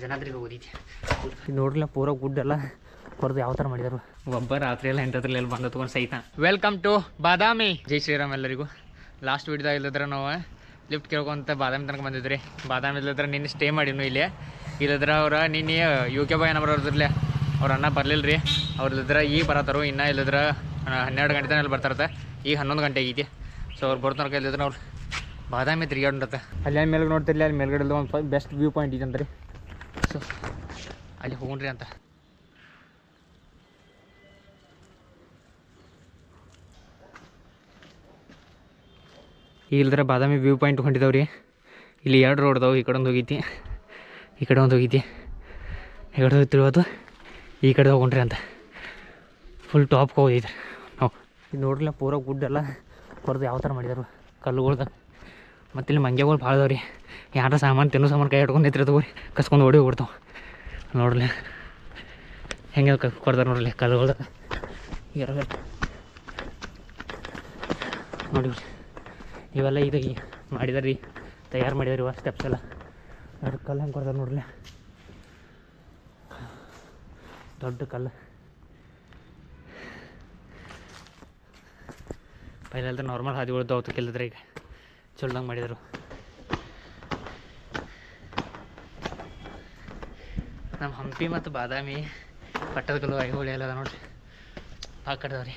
ಅಂಜನಾದ್ರಿಗೆ ಹೋಗಿದ್ಯಾ ನೋಡ್ರಲ್ಲ ಪೂರ ಗುಡ್ ಎಲ್ಲ ಕೊರ್ದು ಯಾವ ಥರ ಮಾಡಿದಾರು. ಒಬ್ಬ ರಾತ್ರಿ ಎಲ್ಲ ಎಂಟದ್ರಲ್ಲಿ ಎಲ್ಲಿ ಬಂದು ತೊಗೊಂಡು ಸಹಿತ ವೆಲ್ಕಮ್ ಟು ಬಾದಾಮಿ ಜೈ ಶ್ರೀರಾಮ್ ಎಲ್ಲರಿಗೂ. ಲಾಸ್ಟ್ ವಿಡಿಯೋದಾಗ ಇಲ್ಲದ್ರೆ ನಾವು ಲಿಫ್ಟ್ ಕೇಳ್ಕೊಂತ ಬಾದಾಮಿ ತನಕ ಬಂದಿದ್ರಿ ಬಾದಾಮಿ ಇಲ್ಲದ್ರೆ ನಿನ್ನೆ ಸ್ಟೇ ಮಾಡಿದ್ನು ಇಲ್ಲಿ. ಇಲ್ಲದ್ರೆ ಅವ್ರು ನಿನ್ನೆ ಯು ಕೆ ಬಾಯ್ ನಂಬರ್ ಅವ್ರದ್ರಲ್ಲೇ ಅವ್ರ ಅಣ್ಣ ಬರಲಿಲ್ಲ ರೀ. ಅವ್ರು ಇಲ್ಲದ್ರ ಈಗ ಬರತ್ತಾರು ಇನ್ನೂ ಇಲ್ಲದ್ರೆ ಹನ್ನೆರಡು ಗಂಟೆ ತನಕ ಬರ್ತಾರತ್ತೆ. ಈಗ ಹನ್ನೊಂದು ಗಂಟೆ ಆಗೈತಿ. ಸೊ ಅವ್ರು ಬರ್ತಾರ ಇಲ್ಲದ್ರ ಅವ್ರು ಬಾದಾಮಿ ತಿರ್ಗಾಡ್ರತ್ತ ಅಲ್ಲಿ ಮೇಲೆ ನೋಡ್ತಿರ್ಲಿ ಅಲ್ಲಿ ಮೇಲ್ಗಡೆ ಒಂದು ಬೆಸ್ಟ್ ವ್ಯೂ ಪಾಯಿಂಟ್ ಇದೆ ಅಂತ್ರಿ ಸೊ ಅಲ್ಲಿ ಹೋಗ್ರಿ ಅಂತ. ಇಲ್ದ್ರ ಬಾದಾಮಿ ವ್ಯೂ ಪಾಯಿಂಟ್ ಹೊಂಟಿದಾವ್ ರೀ ಇಲ್ಲಿ ಎರಡು ರೋಡ್ ಅದಾವೆ ಈ ಕಡೆ ಒಂದು ಹೋಗೈತಿ ಈ ಕಡೆ ಒಂದು ಹೋಗೈತಿ. ಈ ಕಡೆ ಹೋಗ್ತಿರೋದು ಈ ಕಡೆ ಹೋಗ್ರಿ ಅಂತ. ಫುಲ್ ಟಾಪ್ಗೆ ಹೋಗಿದ್ರಿ ನಾವು ಇದು ನೋಡ್ರಲ್ಲ ಪೂರ ಗುಡ್ಡೆಲ್ಲ ಹೊರದು ಯಾವ ಥರ ಮಾಡಿದಾರು? ಕಲ್ಲುಗಳ್ದಾಗ ಮತ್ತು ಇಲ್ಲಿ ಮಂಗ್ಯಗಳು ಭಾಳ ಅದಾವ ರೀ ಯಾರ ಸಾಮಾನು ತಿನ್ನೋ ಸಾಮಾನು ಕೈ ಹಿಡ್ಕೊಂಡು ನಿಂತಿರ್ತಾವೆ ರೀ ಕಸ್ಕೊಂಡು ಓಡಿ ಹೋಗ್ಬಿಡ್ತಾವೆ. ನೋಡ್ಲಿ ಹೆಂಗೆ ಕ ಕೊಡ್ತಾರೆ ನೋಡ್ರಿ ಕಲ್ಲುಗಳ್ದಾಗ ಇರಲ್ಲ ನೋಡಿ ಇವೆಲ್ಲ ಇದು ಮಾಡಿದಾರೆ ರೀ ತಯಾರು ಮಾಡಿದಾರೆ ಇವಾಗ ಸ್ಟೆಪ್ಸ್ ಎಲ್ಲ. ಎರಡು ಕಲ್ಲು ಹೆಂಗೆ ಕೊಡ್ತಾರೆ ನೋಡ್ರಿ ದೊಡ್ಡ ಕಲ್ಲು. ಪೈಲೆಲ್ಲ ನಾರ್ಮಲ್ ಹಾದಿಗಳು ದೌತ ಕೆಲ್ದ್ರೆ ಈಗ. ಚೊಲ್ದಂಗೆ ಮಾಡಿದರು. ನಮ್ಮ ಹಂಪಿ ಮತ್ತು ಬಾದಾಮಿ ಪಟ್ಟದಕಲ್ಲು ಐಹೊಳಿ ಎಲ್ಲ ನೋಡ್ರಿ. ಆ ಕಡೆ ರೀ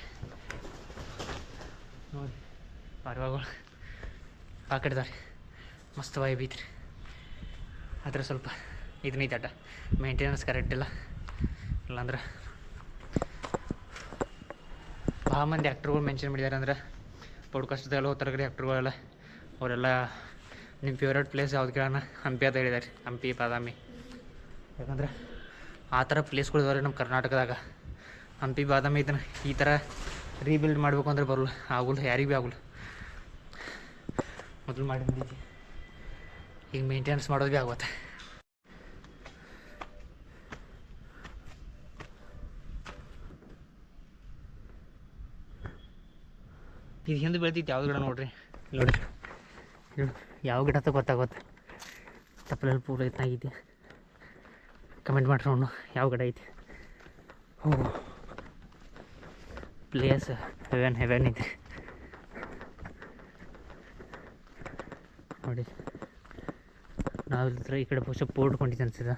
ನೋಡಿ ಪರ್ವಗಳು ಆ ಕಡ್ದವ್ರಿ ಮಸ್ತ್ ವಾಯು ಬೀತ್ರಿ ಆದ್ರೆ ಸ್ವಲ್ಪ ಇದನ್ನೈತೆ ಅಡ್ಡ. ಮೇಂಟೆನೆನ್ಸ್ ಕರೆಕ್ಟ್ ಇಲ್ಲ. ಇಲ್ಲಾಂದ್ರೆ ಭಾಳ ಮಂದಿ ಆ್ಯಕ್ಟ್ರುಗಳು ಮೆನ್ಷನ್ ಮಾಡಿದ್ದಾರೆ ಅಂದ್ರೆ ಪಾಡ್ಕಾಸ್ಟ್ದೆಲ್ಲ ಹೋಗ್ತಾರೆ ರೀ ಆ್ಯಕ್ಟ್ರುಗಳೆಲ್ಲ ಅವರೆಲ್ಲ ನಿಮ್ಮ ಫೇವ್ರೇಟ್ ಪ್ಲೇಸ್ ಯಾವ್ದು ಕೇಳೋಣ ಹಂಪಿ ಅಂತ ಹೇಳಿದ್ದಾರೆ ಹಂಪಿ, ಬಾದಾಮಿ. ಯಾಕಂದ್ರೆ ಆ ಥರ ಪ್ಲೇಸ್ಗಳು ಇದಾವೆ ನಮ್ಮ ಕರ್ನಾಟಕದಾಗ. ಹಂಪಿ, ಬಾದಾಮಿ ಇದನ್ನು ಈ ಥರ ರೀಬಿಲ್ಡ್ ಮಾಡಬೇಕು ಅಂದ್ರೆ ಬರಲ್ಲ. ಆಗಲ್ಲ, ಯಾರಿಗೆ ಭೀ ಆಗಲ್ಲ. ಮೊದಲು ಮಾಡಿ ಬಂದಿದ್ದೆ ಈಗ ಮೇಂಟೆನೆನ್ಸ್ ಮಾಡೋದು ಭೀ ಆಗುತ್ತೆ. ಇದು ಹಿಂದೆ ಬೆಳ್ತಿತ್ತು ಯಾವ್ದು ಗಿಡ ನೋಡ್ರಿ? ನೋಡ್ರಿ ಯಾವ ಗಿಡ ಅಂತ ಗೊತ್ತಾಗುತ್ತೆ ತಪ್ಪಲಲ್ಲಿ ಪೂರ ಇದ್ದಾಗಿದೆ ಕಮೆಂಟ್ ಮಾಡ್ರಿ ಅವನು, ಯಾವ ಗಿಡ ಐತಿ? ಓ ಪ್ಲೇಸ್ ಹೆವೆನ್ ಹೆವೆನ್ ಇದೆ. ನೋಡಿ, ನಾವು ಇಲ್ಲಿದ್ರೆ ಈ ಕಡೆ ಬಹುಶಃ ಪೋರ್ಟ್ ಕೊಂಡಿದ್ದೆ ಅನ್ಸಿದ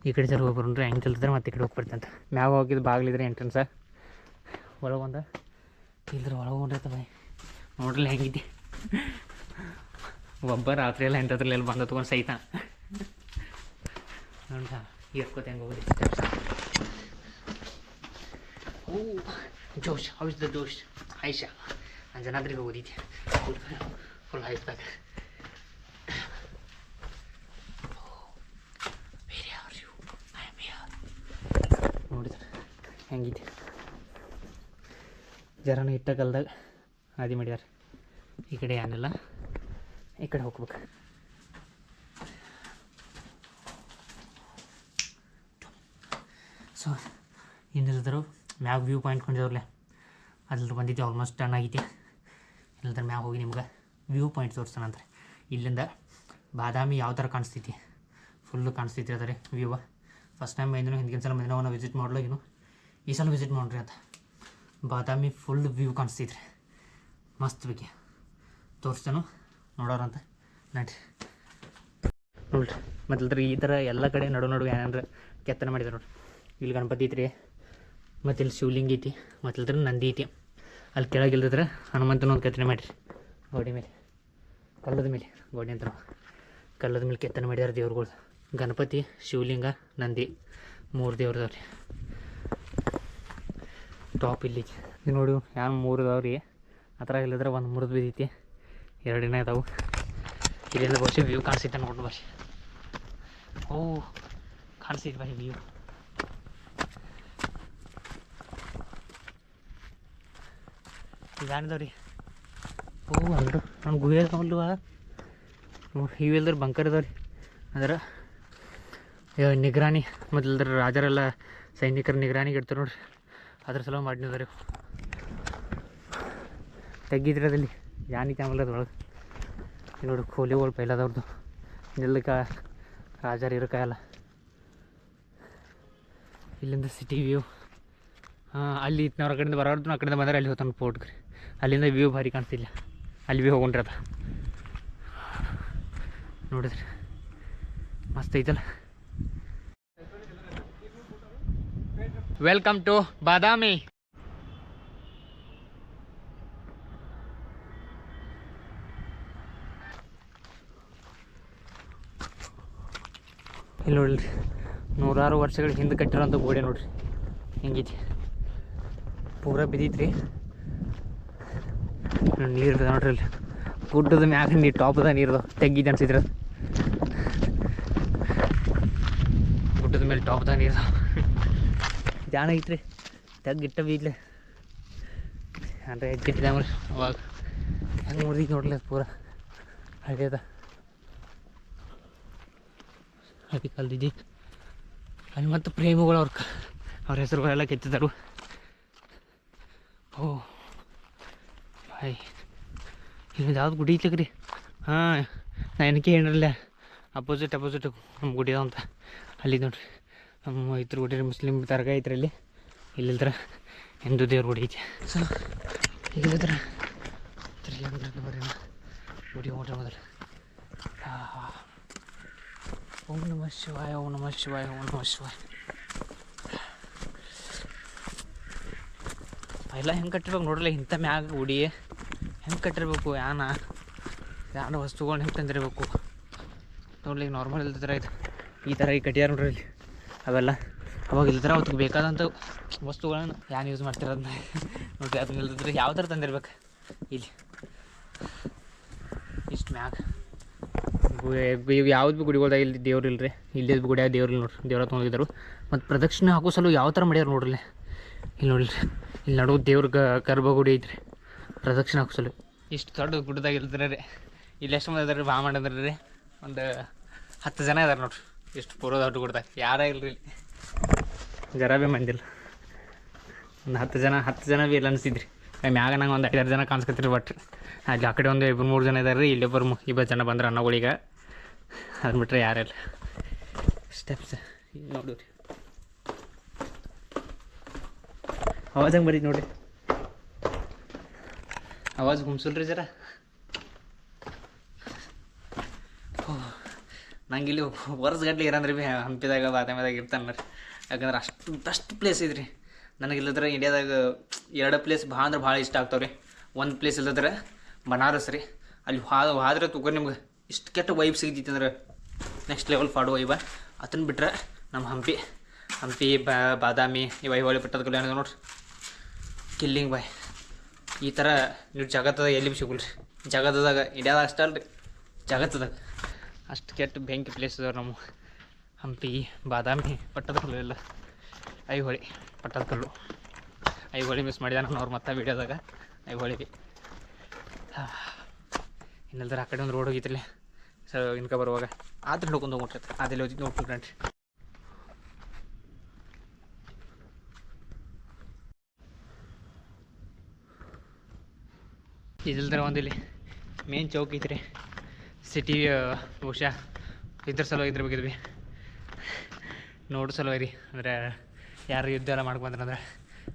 ಈ ಕಡೆ ಜರ ಹೋಗಿ ಬರೋಣ್ರಿ ಹೆಂಗೆ ಇಲ್ದ್ರೆ ಮತ್ತೆ ಈ ಕಡೆ ಹೋಗಿ ಅಂತ ಮ್ಯಾಗ ಹೋಗಿದ್ದು ಬಾಗಿಲಿದ್ರೆ ಎಂಟ್ರೆನ್ಸ ಒಳಗೊಂದ ಇಲ್ದ್ರೆ ಒಳಗೆ ಹೊಂಟೈತೆ ಬಾಯ್ ನೋಡ್ರಲ್ಲ ಹೆಂಗಿದ್ದೆ ಒಬ್ಬ ರಾತ್ರಿ ಎಲ್ಲ ಎಂಟದ್ರಲ್ಲಿ ಎಲ್ಲಿ ಬಂದ ತೊಗೊಂಡು ಸಹಿತ. ನೋಡ ಎತ್ಕೋತ ಹೆಂಗೆ ಹೋಗೋದು ಓ, josh how is the josh Ayesha ಅಂಜನಾದ್ರಿಗೆ ಹೋಗಿದ್ದೆ ಫುಲ್ ಫುಲ್ ಹೈಸ್ದಾಗ ನೋಡಿದ್ರೆ ಹೆಂಗಿದೆ ಜರನ ಇಟ್ಟ ಕಲ್ದಾಗ ಹಾದಿ ಮಾಡ್ಯಾರ ಈ ಕಡೆ ಏನಿಲ್ಲ ಈ ಕಡೆ ಹೋಗ್ಬೇಕು. ಸೊ ಇನ್ನಿಲ್ದರು ಮ್ಯಾಗ ವ್ಯೂ ಪಾಯಿಂಟ್ ಕೊಂಡಿದವ್ರಲ್ಲ ಅದ್ರ ಬಂದಿದ್ದೆ ಆಲ್ಮೋಸ್ಟ್ ಟನ್ ಆಗೈತಿ ಇಲ್ಲದ್ರ ಮ್ಯಾಗ ಹೋಗಿ ನಿಮ್ಗೆ ವ್ಯೂ ಪಾಯಿಂಟ್ ತೋರಿಸ್ತಾನಂದ್ರೆ ಇಲ್ಲಿಂದ ಬಾದಾಮಿ ಯಾವ ಥರ ಕಾಣಿಸ್ತೈತಿ ಫುಲ್ಲು ಕಾಣಿಸ್ತೈತಿ ಅದ ವ್ಯೂ? ಫಸ್ಟ್ ಟೈಮ್ ಬಂದಿನೂ ಹಿಂದಿನ ಸಲ ಬಂದಿನ ನಾವು ವಿಸಿಟ್ ಏನು? ಈ ಸಲ ವಿಸಿಟ್ ಮಾಡ್ರಿ ಅಂತ. ಬಾದಾಮಿ ಫುಲ್ ವ್ಯೂ ಕಾಣಿಸ್ತೈತ್ರಿ ಮಸ್ತ್ ಬಗ್ಗೆ ತೋರಿಸ್ತಾನು. ನೋಡೋರಂತ. ನಡಿ ನೋಡ್ರಿ ಮತ್ತೆ ಈ ಥರ ಎಲ್ಲ ಕಡೆ ನಡು ನಡುವೆ ಏನಂದ್ರೆ ಕೆತ್ತನೆ ಮಾಡಿದ್ರು ನೋಡ್ರಿ. ಇಲ್ಲಿ ಗಣಪತಿ ಐತ್ರಿ ಮತ್ತು ಇಲ್ಲಿ ಶಿವಲಿಂಗ ಐತಿ ಮತ್ತು ನಂದಿ ಐತಿ. ಅಲ್ಲಿ ಕೆಳಗಿಲ್ದಿದ್ರೆ ಹನುಮಂತನ ಒಂದು ಕೆತ್ತನೆ ಮಾಡಿರಿ. ಗೋಡೆ ಮೇಲೆ. ಕಲ್ಲದ ಮೇಲೆ. ಗೋಡೆ ಅಂತ ಕಲ್ಲದ ಮೇಲೆ ಕೆತ್ತನೆ ಮಾಡಿದಾರೆ ದೇವ್ರುಗಳು. ಗಣಪತಿ, ಶಿವಲಿಂಗ, ನಂದಿ. ಮೂರು ದೇವ್ರದವ್ರಿ ಟಾಪ್ ಇಲ್ಲಿ ನೋಡು ಯಾವ ಮೂರು ಅದಾವ ರೀ ಆ ಥರ ಇಲ್ಲದ್ರೆ ಒಂದು ಮುರಿದು ಬಿದ್ದೈತಿ. ಎರಡಿನ ಇದಾವೆ. ಇಲ್ಲಿಂದ ಬಸ್ಸಿ ವ್ಯೂ ಕಾಣಿಸುತ್ತೆ ನೋಡಿ ಬರ್ರಿ. ಓ ಕಾಣಿಸ್ತೈತೆ ಬರೀ ವ್ಯೂ ರೀ ಓ ಅಂದ್ರು ನಮ್ಮ ಗುಹೆ ಅದಾವಲ್ವ ನೋಡಿ ಇವೆಲ್ದ್ರ ಬಂಕರ್ ಇದಾವೆ ರೀ ಅಂದ್ರೆ ನಿಗ್ರಾಣಿ. ಮೊದಲ್ದ್ರ ರಾಜರೆಲ್ಲ ಸೈನಿಕರ ನಿಗರಾನಿಗೆ ಇಡ್ತಾರೆ ನೋಡ್ರಿ. ಅದ್ರ ಸಲ ಮಾಡಿದ್ದಾರೆ ತೆಗ್ಗಿದ್ರಿ ಅದಲ್ಲಿ ಯಾನಿ ಕ್ಯಾಮಲ್ ಅದ್ರೊಳಗೆ ನೋಡಿ ಕೋಲಿಗಳು ಪೈಲದವ್ರದ್ದು ನಿಲ್ಲಕ ರಾಜರ ಇರೋಕ್ಕಾಗಲ್ಲ ಇಲ್ಲಿಂದ ಸಿಟಿ ವ್ಯೂ ಹಾಂ, ಅಲ್ಲಿ ಇತ್ತು ಆ ಕಡೆಯಿಂದ ಬರೋದು ಆ ಕಡೆಯಿಂದ ಬಂದರೆ ಅಲ್ಲಿ ಹೋಗ್ತಾನೆ ಪೋರ್ಟ್ಗೆ ಅಲ್ಲಿಂದ ವ್ಯೂ ಭಾರಿ ಕಾಣ್ತಿಲ್ಲ. ಅಲ್ಲಿ ಭೀ ಹೋಗೊಂಡ್ರಿ ಅದ ನೋಡಿದ್ರಿ ಮಸ್ತ್ ಐತಲ್ಲ. ವೆಲ್ಕಮ್ ಟು ಬಾದಾಮಿ ಇಲ್ಲಿ ನೋಡ್ರಿ, ನೂರಾರು ವರ್ಷಗಳ ಹಿಂದೆ ಕಟ್ಟಿರೋಂಥ ಗೋಡೆ ನೋಡ್ರಿ. ಹೆಂಗೈತಿ? ಪೂರ ಬಿದ್ದೈತ್ರಿ. ನೀರು ನೋಡ್ರಿ ಇಲ್ಲಿ. ಗುಡ್ಡದ ಮ್ಯಾಗ ನೀರು ಟಾಪ್ದ ನೀರು ತೆಗ್ಗಿದ್ದು ಅನ್ಸಿದ್ರ ಗುಡ್ಡದ ಮೇಲೆ ಟಾಪ್ದ ನೀರು ಜಾಣ ಐತ್ರಿ. ತೆಗ್ಗಿಟ್ಟ ಬೀದ್ಲೆ ಅಂದ್ರೆ ಎದ್ದಿಟ್ಟಿದೆ ಆಮೇಲೆ ಅವಾಗ. ಹೆಂಗೆ ಮುರಿದೈತಿ ನೋಡ್ಲಿ ಅದು ಪೂರ. ಹಳೇದ. ಹಳಿ ಕಲ್ದಿದ್ದಿ ಅಲ್ಲಿ ಮತ್ತು ಪ್ರೇಮಿಗಳು ಅವ್ರ ಅವ್ರ ಹೆಸರುಗಳೆಲ್ಲ ಕೆತ್ತಿದ್ದರು ಓ ಬಾಯ್. ಇಲ್ಲಿ ಯಾವ್ದು ಗುಡಿ ಐತ್ಲಕ್ ರೀ ಹಾಂ ನಾ ಏನಕ್ಕೆ ಹೇಳಿರಲ್ಲ ಅಪೋಸಿಟ್ ಅಪೋಸಿಟ್ ನಮ್ಮ ಗುಡಿ ಅದಾವ ಅಂತ. ಅಲ್ಲಿ ನೋಡ್ರಿ ನಮ್ಮ ಇದ್ರ ಗುಡಿ ಮುಸ್ಲಿಮ್ ದರ್ಗಾ ಐತ್ರಿ ಇಲ್ಲಿ ಇಲ್ಲಿಲ್ದ್ರ ಹಿಂದೂ ದೇವ್ರ ಗುಡಿ ಐತಿ. ಸೊ ಇಲ್ಲಿದ್ರ ಬರ್ರಿ ಗುಡಿ ನೋಡ್ರಿ ಮೊದಲು ಓಂ ನಮಃ ಶಿವಾಯ ಓಂ ನಮಃ ಶಿವಾಯ ಓಂ ನಮಃ ಶಿವಾಯ ಎಲ್ಲ ಹೆಂಗೆ ಕಟ್ಟಿರ್ಬೇಕು ನೋಡ್ರಲ್ಲ ಇಂಥ ಮ್ಯಾಗ ಉಡಿ, ಹೆಂಗೆ ಕಟ್ಟಿರ್ಬೇಕು ಯಾನ ಯಾನ ವಸ್ತುಗಳನ್ನ ಹೆಂಗೆ ತಂದಿರಬೇಕು. ನೋಡ್ಲಿ ನಾರ್ಮಲ್ ಇಲ್ದಿದ್ರೆ ಇದು, ಈ ಥರ ಈ ಕಟ್ಟಿಯಾರ ನೋಡ್ರಿ ಇಲ್ಲಿ. ಅವೆಲ್ಲ ಅವಾಗ ಇಲ್ದಿರ ಅವತ್ತಿಗೆ ಬೇಕಾದಂಥ ವಸ್ತುಗಳನ್ನ ಯಾನ್ ಯೂಸ್ ಮಾಡ್ತಿರೋದನ್ನ ನೋಡ್ರಿ, ಅದನ್ನ ಇಲ್ದಿದ್ರೆ ಯಾವ ಥರ ತಂದಿರ್ಬೇಕು. ಇಲ್ಲಿ. ಇಷ್ಟು ಮ್ಯಾಗ. ಯಾವ್ದು ಭೀ ಗುಡಿಗಳ್ದಾಗ ಇಲ್ಲಿ ದೇವ್ರು ಇಲ್ರಿ. ಇಲ್ಲಿ ಗುಡಿಯಾಗ ದೇವ್ರು ಇಲ್ಲ ನೋಡ್ರಿ. ದೇವ್ರ ತೊಗೊಂಡಿದ್ರು ಮತ್ತು ಪ್ರದಕ್ಷಿಣೆ ಹಾಕೋ ಸಲ ಯಾವ ಥರ ಮಾಡ್ಯಾರ ನೋಡ್ರಿ ಇಲ್ಲಿ ನೋಡ್ರಿ. ಇಲ್ಲಿ ನಡುವು ದೇವ್ರ ಗರ್ಭಗುಡಿ ಐತ್ರಿ. ಪ್ರದಕ್ಷಿಣೆ ಹಾಕೋ ಸಲ ಇಷ್ಟು ದೊಡ್ಡ ಗುಡ್ಡದಾಗ ಇಲ್ದ್ರೆ ರೀ. ಇಲ್ಲಿ ಎಷ್ಟು ಮಂದಿ ಅದಾರ ಬಾ ಮಾಡಿದ್ರೆ ರೀ. ಒಂದು ಹತ್ತು ಜನ ಇದಾರೆ ನೋಡ್ರಿ. ಇಷ್ಟು ಪೂರ ದೊಡ್ಡ ಗುಡ್ದಾಗ ಯಾರ ಇಲ್ರಿ ಇಲ್ಲಿ. ಜರ ಭೀ ಮಂದಿಲ್ಲ. ಒಂದು ಹತ್ತು ಜನ ಹತ್ತು ಜನ ಭೀ ಇಲ್ಲ ಅನಿಸಿದ್ರಿ. ಮ್ಯಾಗ ನಂಗೆ ಒಂದು ಐದಾರು ಜನ ಕಾಣಿಸ್ಕತ್ರಿ ಬಟ್ ಅಲ್ಲಿ ಆ ಕಡೆ ಒಂದು ಇಬ್ಬರು ಮೂರು ಜನ ಇದ್ದಾರೆ ರೀ. ಇಲ್ಲೊಬ್ಬರು ಇಬ್ಬರು ಜನ ಬಂದ್ರೆ ಅನ್ನಗಳಿಗೆ. ಅದು ಬಿಟ್ರೆ ಯಾರಿಲ್ಲ ಸ್ಟೆಪ್ಸ್ ನೋಡಿರಿ ಆವಾಜ್ ಹಂಗೆ ಬರೀ ನೋಡಿರಿ? ಅವಾಜ್ ಗುಮ್ಸಲ್ರಿ ಜರ? ನಂಗೆ ಇಲ್ಲಿ ವರ್ಷಗಟ್ಲೆ ಇರಂದ್ರಿ ಭೀ ಹಂಪಿದಾಗ, ಬಾದಾಮಿದಾಗ ಇರ್ತಾನೆ ರೀ. ಯಾಕಂದ್ರೆ ಅಷ್ಟು ಬೆಸ್ಟ್ ಪ್ಲೇಸ್ ಇದ್ರಿ. ನನಗೆ ಇಲ್ಲದ್ರೆ ಇಂಡಿಯಾದಾಗ ಎರಡು ಪ್ಲೇಸ್ ಭಾಳ ಅಂದ್ರೆ ಭಾಳ ಇಷ್ಟ ಆಗ್ತಾವ್ರಿ. ಒಂದು ಪ್ಲೇಸ್ ಇಲ್ಲದ್ರೆ ಬನಾರಸ್ ರೀ. ಅಲ್ಲಿ ಹಾದ ಹೋದ್ರೆ ತುಗ ನಿಮ್ಗೆ. ಇಷ್ಟು ಕೆಟ್ಟ ವೈಬ್ ಸಿಗ್ತೈತಿ ಅಂದ್ರೆ ನೆಕ್ಸ್ಟ್ ಲೆವೆಲ್ ಫಾಡು ವೈಬ ಅದನ್ನ ಬಿಟ್ರೆ ನಮ್ಮ ಹಂಪಿ ಹಂಪಿ ಬಾದಾಮಿ, ಈ ವೈಬ್ ಬಿಟ್ಟದ ಏನಿದೆ ನೋಡ್ರಿ? ಕಿಲ್ಲಿಂಗ್ ಬಾಯ್ ಈ ಥರ ನೀವು ಜಗತ್ತದ ಎಲ್ಲಿ ಭೀ ಸಿಗಲ್ರಿ? ಜಗತ್ತದಾಗ ಇಂಡಿಯಾದಾಗ ಅಷ್ಟೇ ಅಲ್ರಿ. ಜಗತ್ತದಾಗ. ಅಷ್ಟು ಕೆಟ್ಟ ಬೆಂಕಿ ಪ್ಲೇಸ್ ಅದಾವ ನಮ್ಮ. ಹಂಪಿ, ಬಾದಾಮಿ, ಪಟ್ಟದಕಲ್ಲು ಎಲ್ಲ. ಐಹೊಳಿ, ಪಟ್ಟದಕಲ್ಲು. ಐಹೊಳಿ ಮಿಸ್ ಮಾಡಿದ ನಾನು ಅವ್ರು ಮತ್ತೆ ವೀಡಿಯೋದಾಗ ಐಹೊಳಿ ಭೀ. ಇನ್ನಲ್ದ್ರೆ ಆ ಕಡೆ ಒಂದು ರೋಡ್ ಹೋಗಿತ್ತಲ್ಲ ಸೊ ಇನ್ಕ ಬರುವಾಗ. ಆದ್ರೆ ನೋಡ್ಕೊಂಡು ಹೋಗ್ಬಿಟ್ಟೆ ಅದೆಲ್ಲ ಹೋಗಿ ನೋಡ್ಕೊಂಡ್ರಿ ಇದಿಲ್ದ್ರೆ ಒಂದಿಲ್ಲಿ ಮೇನ್ ಚೌಕ್ ಐತ್ರಿ. ಸಿಟಿ ಬಹುಶಃ ಇದ್ರ ಸಲುವಾಗಿ ಇದ್ರ ಬಗ್ಗೆ ನೋಡೋ ಸಲುವಾಗಿ ರೀ. ಅಂದ್ರೆ ಯಾರು ಯುದ್ಧ ಎಲ್ಲ ಮಾಡ್ಕೊಂಡ್ರೆ ಅಂದ್ರೆ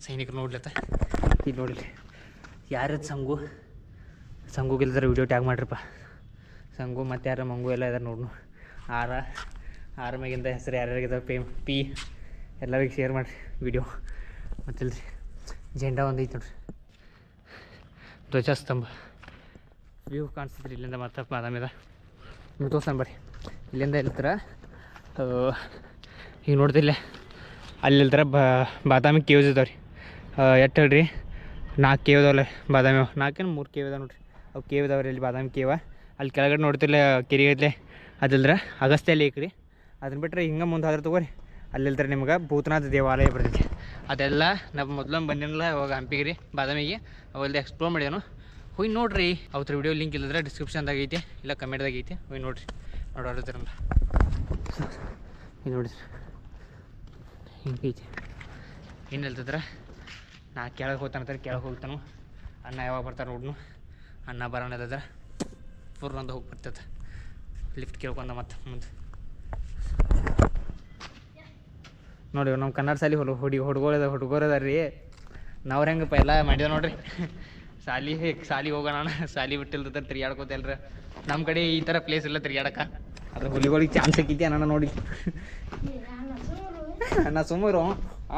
ಸೈನಿಕರು ನೋಡ್ಲತ್ತ. ಇದು ನೋಡಿಲಿ ಯಾರದ್ದು ಸಂಗು ಸಂಗು ಗೆಲ್ದ್ರೆ ವಿಡಿಯೋ ಟ್ಯಾಗ್ ಮಾಡ್ರಿಪ್ಪ. ಸಂಗು ಮತ್ತು ಯಾರ ಮಂಗು ಎಲ್ಲ ಇದಾರೆ ನೋಡ್ನು. ಆರ ಆರ ಮ್ಯಾಗಿಂದ ಹೆಸರು ಯಾರ್ಯಾರಿಗಿದಾವೆ ಪೇ ಪಿ ಎಲ್ಲರಿಗೆ ಶೇರ್ ಮಾಡಿರಿ ವಿಡಿಯೋ ಮತ್ತಿಲ್ರಿ, ಜೆಂಡಾ ಒಂದು ಐತೆ ನೋಡ್ರಿ. ಧ್ವಜಸ್ತಂಭ. ವ್ಯೂ ಕಾಣಿಸ್ತೈತ್ರಿ ಇಲ್ಲಿಂದ ಮತ್ತೆ ಬಾದಾಮಿದ ನೀವು ತೋರ್ಸಣ ಬರ್ರಿ. ಇಲ್ಲಿಂದ ಇಲ್ತರ ಈಗ ನೋಡ್ತಿಲ್ಲ ಅಲ್ಲಿ ಇಲ್ತರ ಬಾದಾಮಿ ಕೇವ್ಸ್ ಇದಾವೆ ರೀ ಎಷ್ಟು ಹೇಳ್ರಿ? ನಾಲ್ಕು ಕೇವ್ ಇದಾವಲ್ಲ ಬಾದಾಮಿ ನಾಲ್ಕೇನು ಮೂರು ಕೇವ್ ಇದಾವೆ ನೋಡ್ರಿ. ಅವು ಕೇವ್ ಇದಾವೆ ರೀ ಇಲ್ಲಿ ಬಾದಾಮಿ ಕೇವ. ಅಲ್ಲಿ ಕೆಳಗಡೆ ನೋಡ್ತಿಲ್ಲ ಕೆರೆ ಐತ್ಲೆ ಅದಿಲ್ದ್ರ ಅಗಸ್ತ್ಯ ಲೇಕ್ ರೀ ಅದನ್ನ ಬಿಟ್ಟರೆ ಹಿಂಗೆ ಮುಂದೆ ಆದ್ರೆ ತಗೋರಿ. ಅಲ್ಲಿಲ್ದ್ರ ನಿಮ್ಗೆ ಭೂತನಾಥ ದೇವಾಲಯ ಬರ್ತೈತಿ. ಅದೆಲ್ಲ ನಮ್ಮ ಮೊದ್ಲೊಮ್ಮೆ ಬಂದಿನಲ್ಲ ಅವಾಗ ಹಂಪಿಗೆ ರೀ ಬಾದಾಮಿಗೆ. ಅವಲ್ಲಿ ಎಕ್ಸ್ಪ್ಲೋರ್ ಮಾಡ್ಯಾನು. ಹೋಗಿ ನೋಡ್ರಿ. ಅವ್ರ ವಿಡಿಯೋ ಲಿಂಕ್ ಇಲ್ಲದ್ರೆ ಡಿಸ್ಕ್ರಿಪ್ಷನ್ದಾಗ ಐತಿ, ಇಲ್ಲ ಕಮೆಂಟ್ದಾಗ ಐತಿ. ಹೋಯ್ ನೋಡ್ರಿ. ಇದು ನೋಡಿರಿ. ಹಿಂಗೈತಿ ಏನು ಹೇಳ್ತಿದ್ರೆ? ನಾ ಕೆಳಗೆ ಹೋಗ್ತಾನಂತಾರೆ ಕೆಳಗೆ ಹೋಗ್ತಾನು. ಅನ್ನ ಯಾವಾಗ ಬರ್ತಾರೆ ನೋಡ್ನು. ಅಣ್ಣ ಬರೋಣ ಇಲ್ಲದ್ರೆ ಪೂರ್ಣ ಒಂದು ಹೋಗಿ ಬರ್ತೈತೆ ಲಿಫ್ಟ್ ಕೇಳ್ಕೊಂಡ ಮತ್ತೆ ಮುಂದೆ. ನೋಡಿ ನಮ್ಮ ಕನ್ನಡ ಸಾಲಿ ಹೊಲ, ಹುಡಿ ಹುಡುಗರದ ಹುಡುಗರದ ರೀ ನಾವ್ರ ಹೆಂಗೆ ಎಲ್ಲ ಮಾಡಿದ ನೋಡ್ರಿ. ಸಾಲಿ ಸಾಲಿ ಹೋಗೋಣ. ಸಾಲಿ ಬಿಟ್ಟಿಲ್ದ ತಿರ್ಗಾಡ್ಕೋತ ಎಲ್ರ ನಮ್ಮ ಕಡೆ ಈ ಥರ ಪ್ಲೇಸ್ ಇಲ್ಲ ತಿರ್ಗಾಡಕ ಅದ್ರ ಹುಲಿಗಳಿಗೆ ಚಾನ್ಸ್ ಸಿಕ್ಕಿದ್ದೆ ಅಣ್ಣ ನೋಡಿ. ನಾ ಸುಮ್ಮರು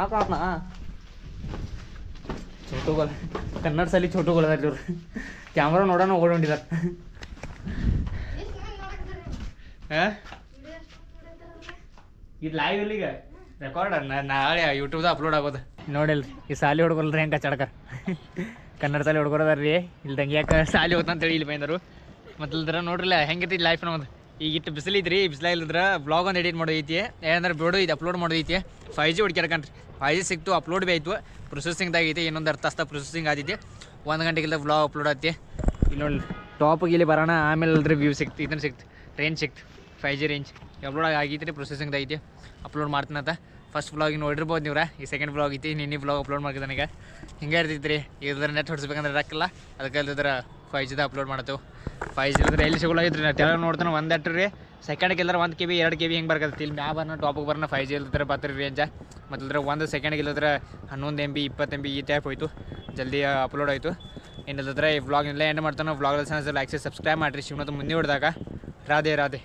ಆಕಾತ್ನ ಛೋಟುಗಳು ಕನ್ನಡ ಸಾಲಿ ಛೋಟುಗಳ ಇವ್ರು. ಕ್ಯಾಮ್ರಾ ನೋಡೋಣ ಓಡೊಂಡಿದಾರ. ಹಾಂ? ಇದು ಲೈವ್ ಇಲ್ಲಿಗ ರೆಕಾರ್ಡ್ ನಾಳೆ ಯೂಟ್ಯೂಬ್ದ ಅಪ್ಲೋಡ್ ಆಗೋದು. ನೋಡಿಲ್ರಿ ಈ ಸಾಲಿ ಹೊಡ್ಕೊಲ್ರಿ ಹೆಂಗೆ ಚಡಕ ಕನ್ನಡ ಸಾಲಿ ಹುಡುಗರದಾರ್ರಿ ಇಲ್ಲಿ ದಂಗೆ ಯಾಕೆ ಸಾಲಿ ಹೋಗ್ತಾ ಅಂತೇಳಿ ಇಲ್ಲಿ ಬೈದರು ಮತ್ತು ನೋಡ್ರಿ ನೋಡ್ರಿಲ್ಲ ಹೆಂಗೈತಿ ಲೈಫ್ ನಮ್ದು. ಈಗ ಇಟ್ಟು ಬಿಸಿಲಿದ್ರಿ ಇಲ್ಲದ್ರ ಬ್ಲಾಗ್ ಒಂದು ಎಡಿಟ್ ಮಾಡೋದೈತಿ. ಏನಂದ್ರೆ ಬಿಡೋ ಇದು ಅಪ್ಲೋಡ್ ಮಾಡೋದೈತಿ. ಫೈವ್ ಜಿ ಹುಡ್ಕ್ಯಾಡ್ಕಂಡ್ರಿ ಜಿ ಸಿಕ್ತು ಅಪ್ಲೋಡ್ ಭೀ ಆಯಿತು. ಪ್ರೊಸೆಸಿಂಗ್ದಾಗ ಐತಿ, ಇನ್ನೊಂದು ಅರ್ಥ ಅಸ್ತ ಪ್ರೊಸೆಸಿಂಗ್ ಆದಿತಿ ಒಂದು ಗಂಟೆಗಿಲ್ಲ ಬ್ಲಾಗ್ ಅಪ್ಲೋಡ್ ಆತಿ ಇಲ್ಲಿ ನೋಡಿ ಟಾಪಿಗೆ ಇಲ್ಲಿ ಬರೋಣ, ಆಮೇಲೆ ಅಲ್ರಿ ವ್ಯೂ ಸಿಕ್ತು, ಇದನ್ನು ಸಿಕ್ತು ರೇಂಜ್ ಸಿಕ್ತು five G range upload processing ಐತಿ. ಅಪ್ಲೋಡ್ ಮಾಡ್ತೀನಂತ ಫಸ್ಟ್ ಬ್ಲಾಗ್ ನೋಡಿರ್ಬೋದು ನೀವ್ರ. ಈ ಸೆಕೆಂಡ್ ವ್ಲಾಗ್ ಐತಿ ನಿನ್ನೆ ಬ್ಲಾಗ್ ಅಪ್ಲೋಡ್ ಮಾಡಿದ ನನಗೆ ಹಿಂಗೆ ಇರ್ತೈತಿ ರೀ ಇದ್ರ ನೆಟ್ ಹೊಡ್ಸ್ಬೇಕಂದ್ರೆ ರೊಕ್ಕಿಲ್ಲ ಅದಕ್ಕೆ ಅಲ್ದಿದ್ರೆ ಫೈವ್ ಜಿದ ಅಪ್ಲೋಡ್ ಮಾಡ್ತೇವೆ ಫೈವ್ ಜಿ ಅಂದ್ರೆ ಎಲ್ಲಿ ಸಿಗೋಲಾಗಿದ್ರಿ ನಾ ತೆಳಗೆ ನೋಡ್ತಾನೆ ಒಂದು ಅಟ್ರಿ ರೀ. ಸೆಕೆಂಡ್ಗೆ ಒಂದು ಕೆ ಬಿ ಎರಡು ಕೆ ಬಿ ಹಿಂಗೆ ಬರ್ಕತ್ತೆ ಇಲ್ಲಿ ಮ್ಯಾ ಬರ್ನ ಟಾಪಿಗೆ ಬರ್ನ ಫೈ ಜಿ ಇಲ್ದ್ರೆ ಬರ್ತೀರಿ ರೇಂಜ ಮತ್ತು ಇಲ್ದ್ರೆ ಒಂದು ಸೆಕೆಂಡ್ಗೆ ಇಲ್ಲದ್ರೆ ಹನ್ನೊಂದು ಎಂ ಬಿ ಇಪ್ಪತ್ತು ಎಂ ಬಿ ಈ ಟೈಪ್ ಹೋಯ್ತು. ಜಲ್ದಿ ಅಪ್ಲೋಡ್ ಆಯಿತು. ಏನಿಲ್ಲದ್ರೆ ಈ ವ್ಲಾಗ್ ಎಲ್ಲ ಎಂಡ್ ಮಾಡ್ತಾನೆ. ವ್ಲಾಗ್ ಲೈಕ್ ಸಬ್ಸ್ಕ್ರೈಬ್ ಮಾಡಿರಿ. ಶಿವನದ ಮುಂದೆ ಹೊಡೆದಾಗ. ರಾಧೆ ರಾಧೆ.